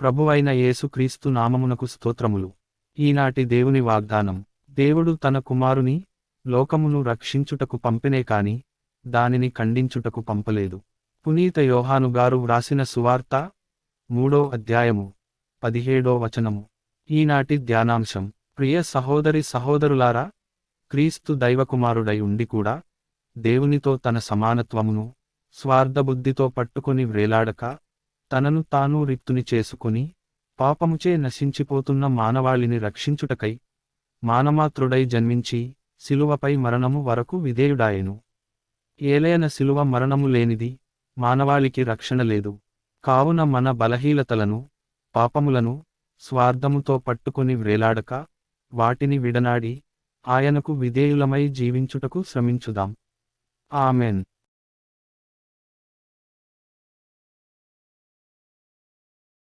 ప్రభువైన యేసుక్రీస్తు నామమునకు స్తోత్రములు. ఈనాటి దేవుని వాగ్దానం దేవుడు తన కుమారుని లోకమును రక్షించుటకు పంపినే కాని దానిని ఖండించుటకు పంపలేదు. పునీత యోహానుగారు వ్రాసిన సువార్త మూడో అధ్యాయము పదిహేడో వచనము. ఈనాటి ధ్యానాంశం ప్రియ సహోదరి సహోదరులారా క్రీస్తు దైవకుమారుడై ఉండి కూడా దేవునితో తన సమానత్వమును స్వార్థబుద్ధితో పట్టుకుని వ్రేలాడక తనను తాను రిక్తుని చేసుకుని పాపముచే నశించిపోతున్న మానవాళిని రక్షించుటకై మానమాత్రుడై జన్మించి శిలువపై మరణము వరకు విధేయుడాయెను. ఏలయన శిలువ మరణము లేనిది మానవాళికి రక్షణ లేదు. కావున మన బలహీనతలను పాపములను స్వార్థముతో పట్టుకుని వ్రేలాడక వాటిని విడనాడి ఆయనకు విధేయులమై జీవించుటకు శ్రమించుదాం. ఆమెన్.